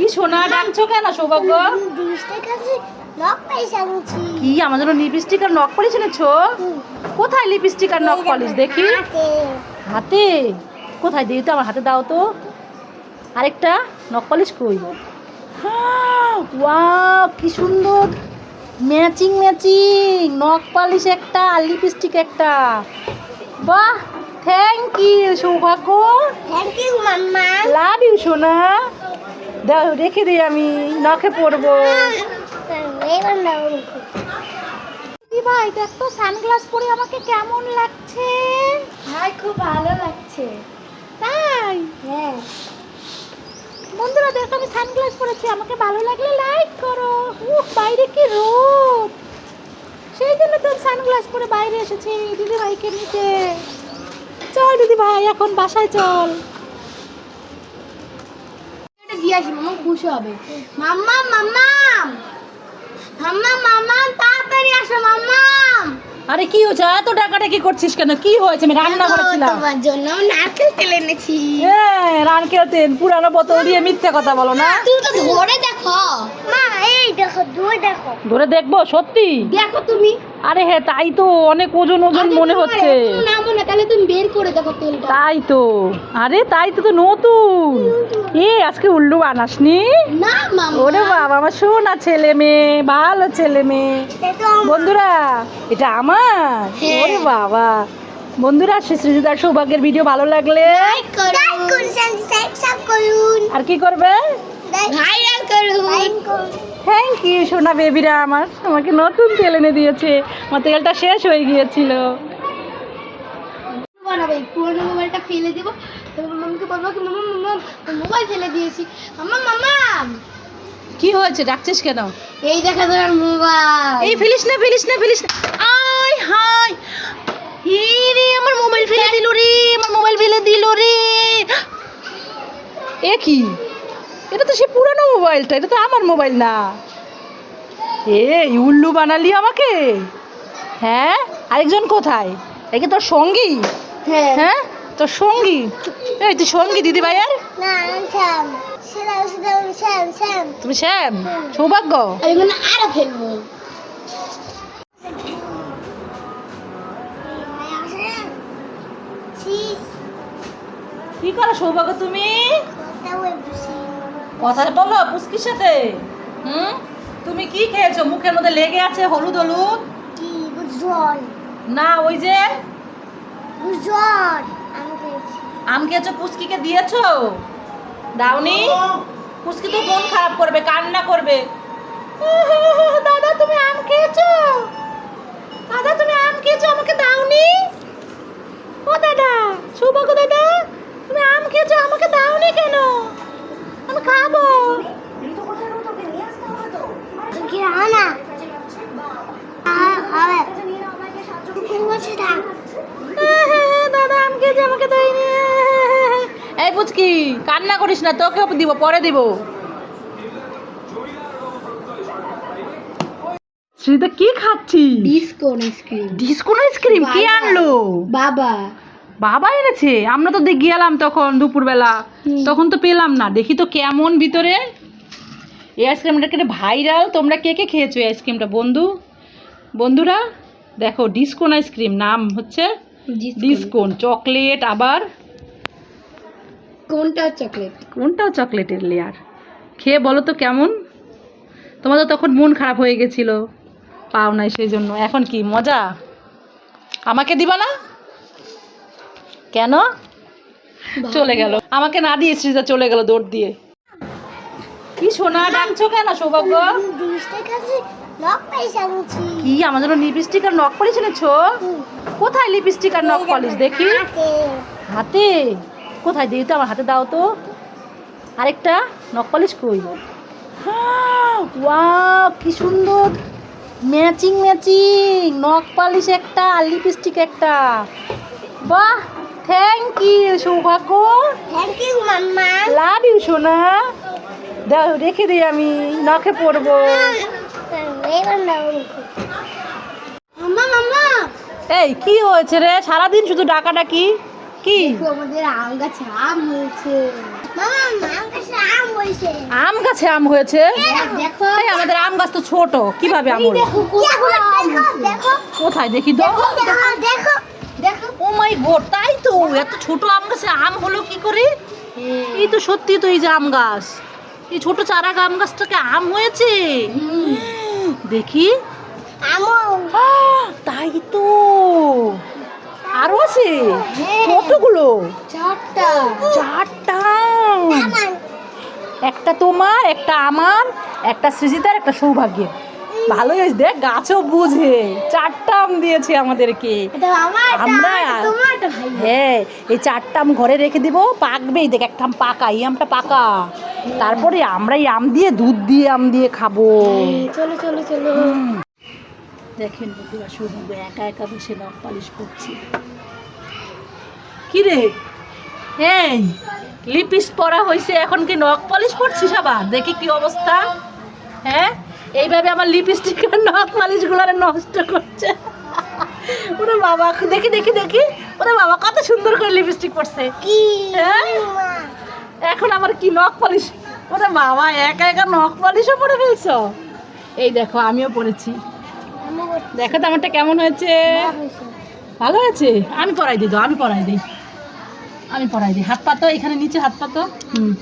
কি সোনা ডাকছো কেন সৌভাগ্য? কি আমার জন্য লিপস্টিক আর নখ পলিশ এনেছো? কোথায় লিপস্টিক আর নখ পলিশ দেখি। হাতে। হাতে কোথায়? দিই তো আমার হাতে দাও তো। আরেকটা নখ পলিশ কই? ওয়াও কি সুন্দর। Matching matching. নখ পলিশ একটা আর লিপস্টিক একটা। বাহ thank you Soubhagya. Thank you mamma. Love you সোনা। দাও রেখে দিই আমি নখে পরবো। দিদি ভাই দেখ তো সানগ্লাস পরে আমাকে কেমন লাগছে? হাই খুব ভালো লাগছে। তাই? হ্যাঁ। বন্ধুরা দেখো আমি সানগ্লাস পরেছি। আমাকে ভালো লাগলে লাইক করো। উফ বাইরে কি রোদ? সেই জন্য তো সানগ্লাস পরে বাইরে এসেছি দিদি ভাইকে নিতে। চল দিদি ভাই এখন বাসায় চল। দিয়ে আসি মামা খুশি হবে। মাম্মা মাম্মা! মাম্মা মাম্মা তাড়াতাড়ি আসো মাম্মা! আরে কি হয়েছে? এত ডাকাডাকি করছিস কেন? কি হয়েছে? আমি রান্না করেছিলাম। তোমার জন্য নারকেল তেল এনেছি। হ্যাঁ রানকেল তেল পুরানো বোতল দিয়ে মিথ্যে কথা বলো না। তুমি তো ধরে দেখো। মা এই দেখো ধরে দেখো। ধরে দেখব? সত্যি? দেখো তুমি। আরে হ্যাঁ তাই তো অনেক ওজন ওজন মনে হচ্ছে। না মনে তাহলে তুমি বের করে দেখো তেলটা। তাই তো। আরে তাই তো তো নতুন। এ আজকে উল্লু বানাসনি? না মামা। ওরে আমার সোনা ছেলে মেয়ে ভালো ছেলে মেয়ে। বন্ধুরা এটা আমার। হ্যাঁ। ওরে বাবা। বন্ধুরা শ্রী সৃজিদার সৌভাগ্যের ভিডিও ভালো লাগলে লাইক করুন। লাইক করুন সাবস্ক্রাইব করুন। আর কি করবে? থ্যাংক ইউ সোনা বেবিরা আমার। আমাকে নতুন তেল এনে দিয়েছে। আমার তেলটা শেষ হয়ে গিয়েছিল। বানাবো এই পুরোনো মোবাইলটা ফেলে দেবো। তারপর মামাকে বলব কি মামা মামা মোবাইল ফেলে দিয়েছি। মামা মামা! কি হয়েছে? ডাকছিস কেন? এই দেখা তোমার মোবাইল। এই ফেলিস না ফেলিস না ফেলিস না। আয় হাই হে রে আমার মোবাইল ফেলে দিল রে আমার মোবাইল ফেলে দিল রে। এ কি? এটা তো সে পুরানো মোবাইলটা এটা তো আমার মোবাইল না। এ উল্লু বানালি আমাকে? হ্যাঁ? আরেকজন কোথায়? একে তোর সঙ্গী? হ্যাঁ? তোর সঙ্গী? এই তুই সঙ্গী দিদি ভাইয়ার? তুমি শ্যাম? সৌভাগ্য? আরও ফেলব। কি করো সৌভাগ্য তুমি? কথা বলো পুস্কির সাথে। হুম? তুমি কি খেয়েছো? মুখের মধ্যে লেগে আছে হলুদ হলুদ? না ওই যে? আম খেয়েছো পুচকিকে দিয়েছ? দাওনি? পুস্কি তো মন খারাপ করবে কান্না করবে দাদা তুমি আম খেয়েছো দাদা তুমি আম খেয়েছো আমাকে দাওনি ও দাদা সৌভাগ্য দাদা তুমি আম খেয়েছো আমাকে দাওনি কেন আমি খাব দাদা আম খেয়েছে আমাকে দেয়নি এই পুচকি কান্না করিস না তোকেও দিব পরে দিব। শ্রীতা কি খাচ্ছি ডিসকো আইসক্রিম। ডিসকোন আইসক্রিম? কে আনলো? বাবা। বাবা এনেছে? আমরা তো দেখ গেলাম তখন দুপুরবেলা। তখন তো পেলাম না। দেখি তো কেমন ভিতরে। এই আইসক্রিমটা কেটে ভাইরাল। তোমরা কে কে খেয়েছো এই আইসক্রিমটা বন্ধু? বন্ধুরা দেখো ডিসকোন আইসক্রিম নাম হচ্ছে ডিসকোন। চকলেট আবার কোনটা চকলেট কোনটাও চকলেটের লেয়ার খেয়ে বলো তো কেমন? তোমাদের তখন মন খারাপ হয়ে গেছিল। পাও নাই সেই জন্য এখন কি মজা? আমাকে দিবা না? কেন? চলে গেল। আমাকে না দিয়ে সৃজা চলে গেল দৌড় দিয়ে। কি সোনা ডাকছো কেন সৌভাগ্য? কি আমার জন্য লিপস্টিক আর নখ পলিশ এনেছো? কোথায় লিপস্টিক আর নখ পলিশ দেখি। হাতে? কোথায় দিই তো আমার হাতে দাও তো। আরেকটা নখ পলিশ কই ওয়াও কি সুন্দর। Matching matching. নখ পালিশ একটা আর লিপস্টিক একটা। বাহ thank you Soubhagya. Thank you mamma. Love you সোনা। দাও রেখে দিই আমি নখে মাম্মা। এই কি হয়েছে রে? সারাদিন শুধু ডাকাডাকি? কি? আমাদের আম গাছে আম হয়েছে। আম গাছে আম হয়েছে। দেখো আমাদের আম গাছ তো ছোট কীভাবে আম কোথায় দেখি দেখো দেখো দেখো ও মাই গড তাই তো এত ছোট আম গাছে আম হলো কি করে? এই তো সত্যি তো এই যে আম গাছ। এই ছোট চারা আম গাছটাকে আম হয়েছে? দেখি। তাই তো আরও আছে হ্যাঁ। কতগুলো চারটা। চারটা? একটা তোমার একটা আমার একটা সৃজিতার একটা সৌভাগ্যের। ভালোই হয়েছে দেখ গাছও বুঝে। চারটা আম দিয়েছে আমাদেরকে। আমার হ্যাঁ এই চারটা আম ঘরে রেখে দিব পাকবেই। দেখ একটা আম পাকা এই আমটা পাকা। তারপরে আমরা এই আম দিয়ে দুধ দিয়ে আম দিয়ে খাব। চলো চলো চলো। দেখেন বন্ধুরা শুধু একা একা বসে নখ পালিশ করছি। কি রে এই লিপিস পরা হয়েছে এখন কি নখ পালিশ করছিস আবার? দেখি কি অবস্থা। হ্যাঁ? এইভাবে আমার লিপস্টিক আর নখ পালিশগুলো নষ্ট করছে। ওরে বাবা দেখি দেখি দেখি। ওরে বাবা কত সুন্দর করে লিপস্টিক পরছে। কি হ্যাঁ? এখন আবার কি নখ পালিশ? ওরে বাবা একা একা নখ পালিশও পরে ফেলছো? এই দেখো আমিও পরেছি। দেখো তো আমারটা কেমন হয়েছে। ভালো হয়েছে? আমি পরাই দিই তো আমি পরাই দিই। আমি পরাই দিই। হাত পাতো এখানে নিচে হাত পাতো হুম।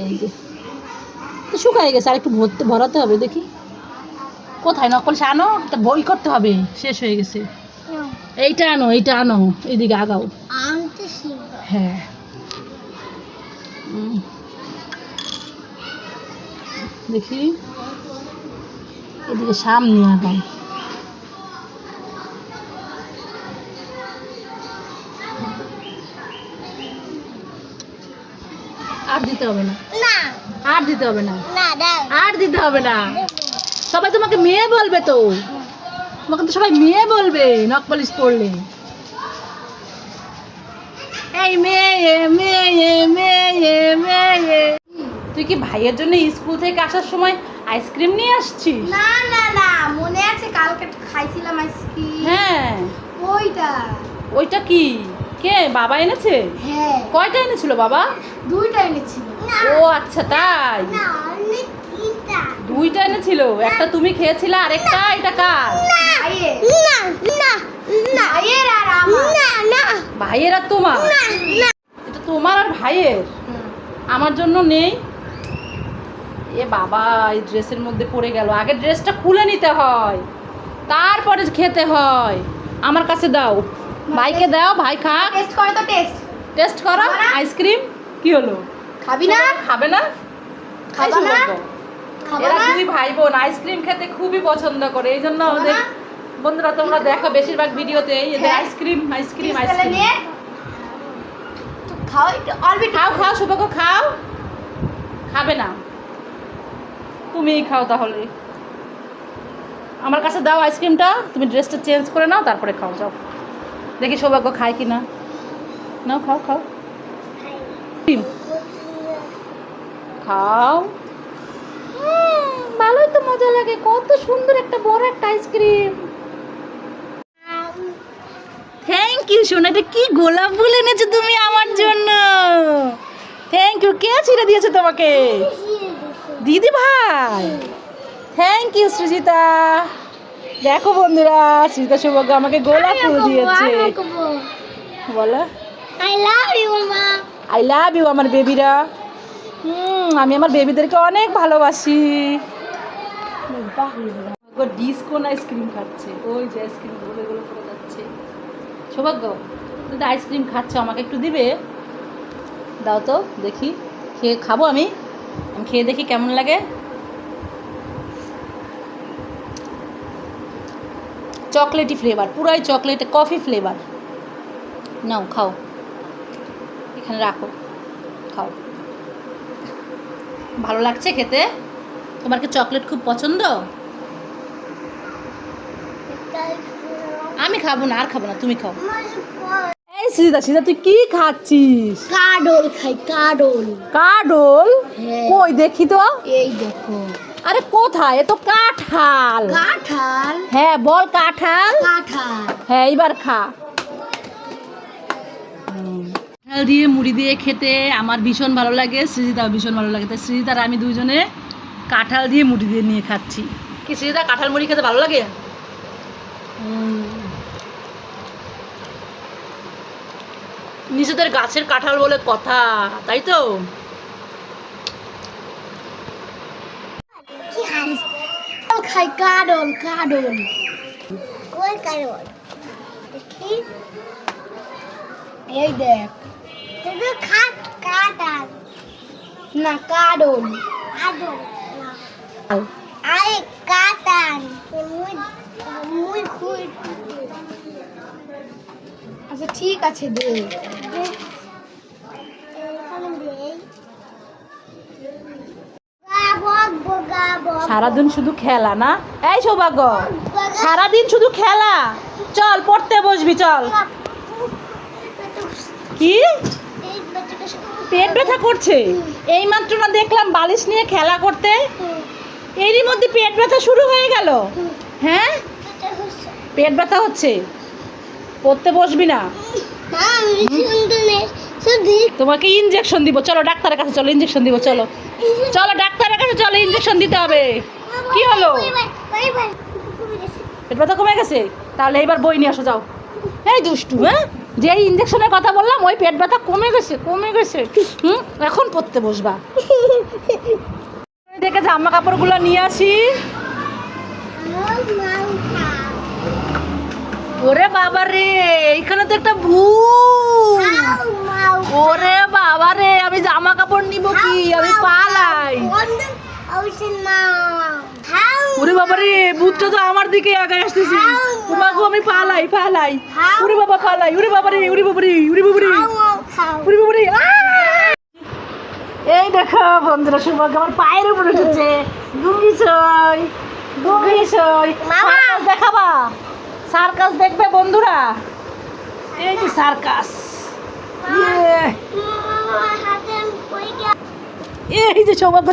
এই যে। তো শুকাই গেছে আর একটু ভরতে ভরাতে হবে দেখি। কোথায়? নকল সে আনো এটা বই করতে হবে শেষ হয়ে গেছে। এইটা আনো এইটা আনো এইদিকে আগাও। হ্যাঁ। দেখি। এদিকে সামনে আগাও। আর দিতে হবে না। না। আর দিতে হবে না। আর দিতে হবে না। সবাই তোমাকে মেয়ে বলবে তো। তোমাকে তো সবাই মেয়ে বলবে নখ পালিশ পরলে। এই মেয়ে মেয়ে মেয়ে মেয়ে। তুই কি ভাইয়ের জন্য স্কুল থেকে আসার সময় আইসক্রিম নিয়ে আসছিস? না না না মনে আছে কালকে খাইছিলাম আইসক্রিম। হ্যাঁ। ওইটা। ওইটা কি? কে বাবা এনেছে? হ্যাঁ। কয়টা এনেছিল বাবা? দুইটা এনেছিল। ও আচ্ছা তাই? দুইটা এনেছিল? একটা তুমি খেয়েছিলে এটা কার? আর আমার। না না। ভাইয়ের আর তোমার? এটা তোমার আর ভাইয়ের? আমার জন্য নেই? এ বাবা এই ড্রেসের মধ্যে পড়ে গেল। আগে ড্রেসটা খুলে নিতে হয়। তারপরে খেতে হয়। আমার কাছে দাও। ভাইকে দাও ভাই খাক। টেস্ট করে তো টেস্ট। টেস্ট করো আইসক্রিম কি হলো? খাবি না? খাবে না? খাবা না? এরা? দুই ভাই বোন আইসক্রিম খেতে খুবই পছন্দ করে এই জন্য ওদের বন্ধুরা তোমরা দেখো বেশিরভাগ ভিডিওতে এদের হ্যাঁ। Ice cream ice cream ice cream. খাও খাও খাও শুভক খাও। খাবে না। তুমিই খাও তাহলে। আমার কাছে দাও আইসক্রিমটা তুমি ড্রেসটা চেঞ্জ করে নাও তারপরে খাও যাও। দেখি সৌভাগ্য খায় কি না। নাও খাও খাও। খাও। ভালোই তো মজা লাগে। কত সুন্দর একটা বড় একটা আইসক্রিম। থ্যাংক ইউ সোনা। এটা কি গোলাপ ফুল এনেছো তুমি আমার জন্য। থ্যাংক ইউ কে ছিঁড়ে দিয়েছে তোমাকে? দিদি। ভাই। Thank you Srijita. দেখো বন্ধুরা সৃজিতা সৌভাগ্য আমাকে গোলাপ ফুল দিয়েছে। বলো। আই লাভ ইউ মা। আই লাভ ইউ আমার বেবিরা। হুম আমি আমার বেবিদেরকে অনেক ভালোবাসি। ডিসকোন আইসক্রিম খাচ্ছে? ওই যে আইসক্রিমগুলো গুলো পড়ে যাচ্ছে সৌভাগ্য তুই তো আইসক্রিম খাচ্ছ আমাকে একটু দিবে? দাও তো দেখি। খেয়ে খাব আমি? আমি খেয়ে দেখি কেমন লাগে। চকলেটি ফ্লেভার পুরাই চকলেট কফি ফ্লেভার নাও খাও। এখানে রাখো। খাও। ভালো লাগছে খেতে? তোমার কি চকলেট খুব পছন্দ? আমি খাব না আর খাব না তুমি খাও। এই সিদা সিদা তুই কি খাচ্ছিস? কাডল খাই কাডল। কাডল? হ্যাঁ। কই দেখি তো। এই দেখো। আরে কোথায়? এ তো কাঁঠাল। কাঁঠাল? হ্যাঁ বল কাঁঠাল। কাঁঠাল। হ্যাঁ এইবার খা। কাঁঠাল দিয়ে মুড়ি দিয়ে খেতে আমার ভীষণ ভালো লাগে সৃজিতাও ভীষণ ভালো লাগে। তাই সৃজিতার আমি দুজনে কাঁঠাল দিয়ে মুড়ি দিয়ে নিয়ে খাচ্ছি। কি সৃজিতা কাঁঠাল মুড়ি খেতে ভালো লাগে। নিজেদের গাছের কাঁঠাল বলে কথা তাই তো কি হাস খাই কাডল কাডল কই কাডল দেখি। এই দেখ। তুই খাট কাটাল না কাডল কাডল আরে কাটান মুই মুই খুই আচ্ছা ঠিক আছে দে। সারাদিন শুধু খেলা না? এই সৌভাগ্য সারাদিন শুধু খেলা? চল পড়তে বসবি চল। কি? পেট ব্যথা করছে? এই মাত্র না দেখলাম বালিশ নিয়ে খেলা করতে? এরই মধ্যে পেট ব্যথা শুরু হয়ে গেল। হ্যাঁ? পেট ব্যথা হচ্ছে। পড়তে বসবি না। তোমাকে ইঞ্জেকশন দিব। চলো ডাক্তারের কাছে চলো ইঞ্জেকশন দিব চলো। চলো ডাক্তারের কাছে চলো ইঞ্জেকশন দিতে হবে। কি হলো? পেট ব্যথা কমে গেছে? তাহলে এইবার বই নিয়ে আসো যাও। এই দুষ্টু হ্যাঁ? যে ইঞ্জেকশনের কথা বললাম ওই পেট ব্যথা কমে গেছে কমে গেছে। হুম? এখন পড়তে বসবা। দেখে জামা কাপড়গুলো নিয়ে আসি। ওরে বাবা রে এইখানে তো একটা ভূত। ওরে বাবা রে আমি জামা কাপড় নিব কি? আমি পালাই। ওরে বাবা রে ভূতটা তো আমার দিকে আগে আসতেছি। তোমাকে আমি পালাই পালাই। ওরে বাবা পালাই। ওরে বাবা রে ওরে বাবা রে ওরে বাবা রে। ওরে বাবা রে এই দেখো বন্ধুরা সৌভাগ্য আমার পায়ের উপরে উঠেছে। গুঙ্গি সই গুঙ্গি মামা! দেখাবা। সার্কাস দেখবে বন্ধুরা? এই যে সার্কাস। ইয়ে, এই যে সৌভাগ্য